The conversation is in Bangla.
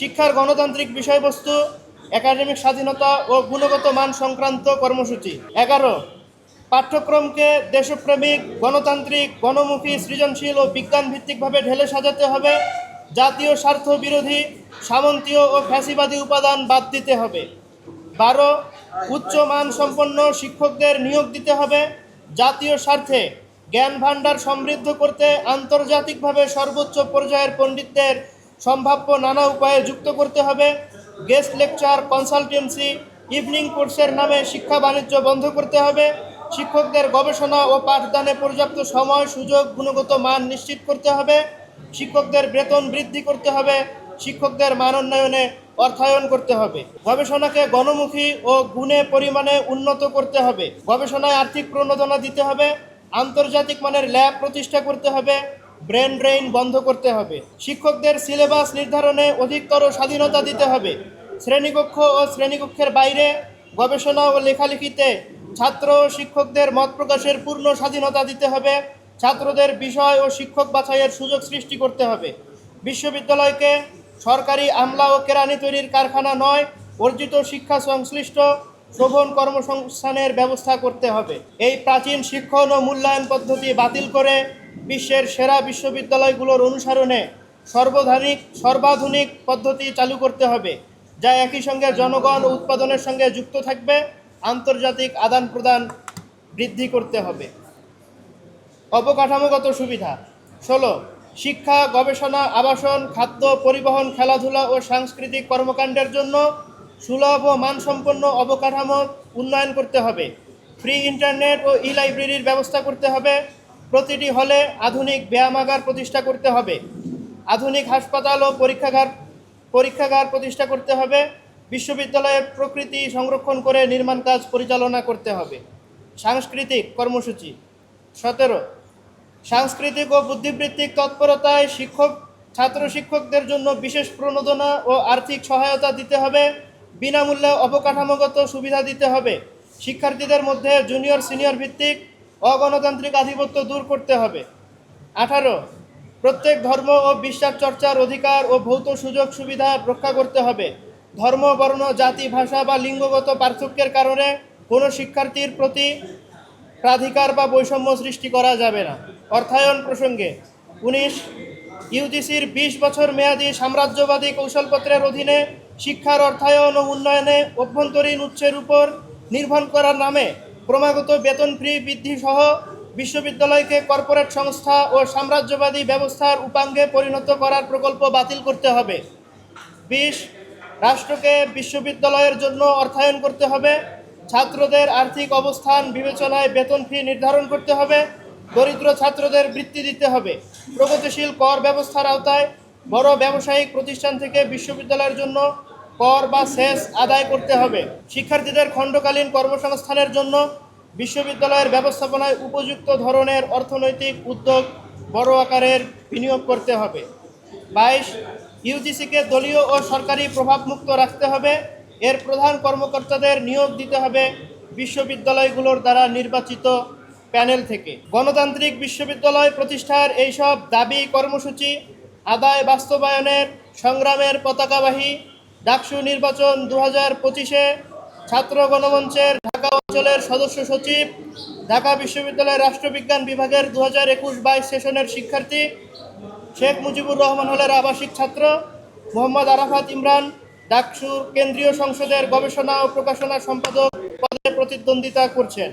শিক্ষার গণতান্ত্রিক বিষয়বস্তু, একাডেমিক স্বাধীনতা ও গুণগত মান সংক্রান্ত কর্মসূচি। এগারো, পাঠ্যক্রমকে দেশপ্রেমিক, গণতান্ত্রিক, গণমুখী, সৃজনশীল ও বিজ্ঞান ভিত্তিকভাবে ঢেলে সাজাতে হবে। জাতীয় স্বার্থ বিরোধী সামন্তীয় ও ফ্যাসিবাদী উপাদান বাদ দিতে হবে। বারো, উচ্চ মান সম্পন্ন শিক্ষকদের নিয়োগ দিতে হবে। জাতীয় স্বার্থে জ্ঞান ভাণ্ডার সমৃদ্ধ করতে আন্তর্জাতিকভাবে সর্বোচ্চ পর্যায়ের পণ্ডিতদের সম্ভাব্য নানা উপায়ে যুক্ত করতে হবে। গেস্ট লেকচার, কনসালটেন্সি, ইভিনিং কোর্সের নামে শিক্ষা বাণিজ্য বন্ধ করতে হবে। শিক্ষকদের গবেষণা ও পাঠদানে পর্যাপ্ত সময়, সুযোগ, গুণগত মান নিশ্চিত করতে হবে। শিক্ষকদের বেতন বৃদ্ধি করতে হবে। শিক্ষকদের মানোন্নয়নে অর্থায়ন করতে হবে। গবেষণাকে গণমুখী ও গুণে পরিমাণে উন্নত করতে হবে। গবেষণায় আর্থিক প্রণোদনা দিতে হবে। আন্তর্জাতিক মানের ল্যাব প্রতিষ্ঠা করতে হবে। ব্রেন ড্রেইন বন্ধ করতে হবে। শিক্ষকদের সিলেবাস নির্ধারণে অধিকতর স্বাধীনতা দিতে হবে। শ্রেণীকক্ষ ও শ্রেণীকক্ষের বাইরে গবেষণা ও লেখালেখিতে ছাত্র ও শিক্ষকদের মত প্রকাশের পূর্ণ স্বাধীনতা দিতে হবে। ছাত্রদের বিষয় ও শিক্ষক বাছাইয়ের সুযোগ সৃষ্টি করতে হবে। বিশ্ববিদ্যালয়কে সরকারি আমলা ও কেরানি তৈরির কারখানা নয়, অর্জিত শিক্ষা সংশ্লিষ্ট শোভন কর্মসংস্থানের ব্যবস্থা করতে হবে। এই প্রাচীন শিক্ষণ ও মূল্যায়ন পদ্ধতি বাতিল করে বিশ্বের সেরা বিশ্ববিদ্যালয়গুলোর অনুসরণে সর্বধানিক, সর্বাধুনিক পদ্ধতি চালু করতে হবে, যা একই সঙ্গে জনগণ উৎপাদনের সঙ্গে যুক্ত থাকবে, আন্তর্জাতিক আদান প্রদান বৃদ্ধি করতে হবে। অবকাঠামোগত সুবিধা। ষোলো, শিক্ষা, গবেষণা, আবাসন, খাদ্য, পরিবহন, খেলাধুলা ও সাংস্কৃতিক কর্মকাণ্ডের জন্য সুলভ ও মানসম্পন্ন অবকাঠামো উন্নয়ন করতে হবে। ফ্রি ইন্টারনেট ও ই লাইব্রেরির ব্যবস্থা করতে হবে। প্রতিটি হলে আধুনিক ব্যায়ামাগার প্রতিষ্ঠা করতে হবে। আধুনিক হাসপাতাল ও পরীক্ষাগার পরীক্ষাগার প্রতিষ্ঠা করতে হবে। বিশ্ববিদ্যালয়ের প্রকৃতি সংরক্ষণ করে নির্মাণ কাজ পরিচালনা করতে হবে। সাংস্কৃতিক কর্মসূচি। সতেরো, সাংস্কৃতিক ও বুদ্ধিবৃত্তিক তৎপরতায় শিক্ষক, ছাত্র শিক্ষকদের জন্য বিশেষ প্রণোদনা ও আর্থিক সহায়তা দিতে হবে। বিনামূল্যে অবকাঠামোগত সুবিধা দিতে হবে। শিক্ষার্থীদের মধ্যে জুনিয়র, সিনিয়র ভিত্তিক অগণতান্ত্রিক আধিপত্য দূর করতে হবে। আঠারো, প্রত্যেক ধর্ম ও বিশ্বাস চর্চার অধিকার ও ভৌত সুযোগ সুবিধা রক্ষা করতে হবে। ধর্ম, বর্ণ, জাতি, ভাষা বা লিঙ্গগত পার্থক্যের কারণে কোনো শিক্ষার্থীর প্রতি প্রাধিকার বা বৈষম্য সৃষ্টি করা যাবে না। অর্থায়ন প্রসঙ্গে, উনিশ, ইউজিসির বিশ বছর মেয়াদী সাম্রাজ্যবাদী কৌশলপত্রের অধীনে শিক্ষার অর্থায়ন ও উন্নয়নে অভ্যন্তরীণ উৎসের উপর নির্ভর করার নামে ক্রমাগত বেতন ফ্রি বৃদ্ধি সহ বিশ্ববিদ্যালয়কে কর্পোরেট সংস্থা ও সাম্রাজ্যবাদী ব্যবস্থার উপাঙ্গে পরিণত করার প্রকল্প বাতিল করতে হবে। বিশ, রাষ্ট্রকে বিশ্ববিদ্যালয়ের জন্য অর্থায়ন করতে হবে। ছাত্রদের আর্থিক অবস্থান বিবেচনায় বেতন ফি নির্ধারণ করতে হবে। দরিদ্র ছাত্রদের বৃত্তি দিতে হবে। প্রগতিশীল কর ব্যবস্থার আওতায় বড় ব্যবসায়িক প্রতিষ্ঠান থেকে বিশ্ববিদ্যালয়ের জন্য কর বা সেস আদায় করতে হবে। শিক্ষার্থীদের খণ্ডকালীন কর্মসংস্থানের জন্য বিশ্ববিদ্যালয়ের ব্যবস্থাপনায় উপযুক্ত ধরনের অর্থনৈতিক উদ্যোগ বড় আকারের বিনিয়োগ করতে হবে। বাইশ ইউজিসিকে দলীয় ও সরকারি প্রভাবমুক্ত রাখতে হবে। এর প্রধান কর্মকর্তাদের নিয়োগ দিতে হবে বিশ্ববিদ্যালয়গুলোর দ্বারা নির্বাচিত প্যানেল থেকে। গণতান্ত্রিক বিশ্ববিদ্যালয় প্রতিষ্ঠার এইসব দাবি কর্মসূচি, আদায় বাস্তবায়নের, সংগ্রামের পতাকাবাহী ডাকসু নির্বাচন দু হাজার পঁচিশে ছাত্র গণমঞ্চের ঢাকা অঞ্চলের সদস্য সচিব, ঢাকা বিশ্ববিদ্যালয়ের রাষ্ট্রবিজ্ঞান বিভাগের দু হাজার একুশ বাইশ সেশনের শিক্ষার্থী শেখ মুজিবুর রহমান হলের আবাসিক ছাত্র, মোহাম্মদ আরাফাত ইমরান, ডাকসু কেন্দ্রীয় সংসদের গবেষণা ও প্রকাশনা সম্পাদক পদে প্রতিদ্বন্দ্বিতা করছেন।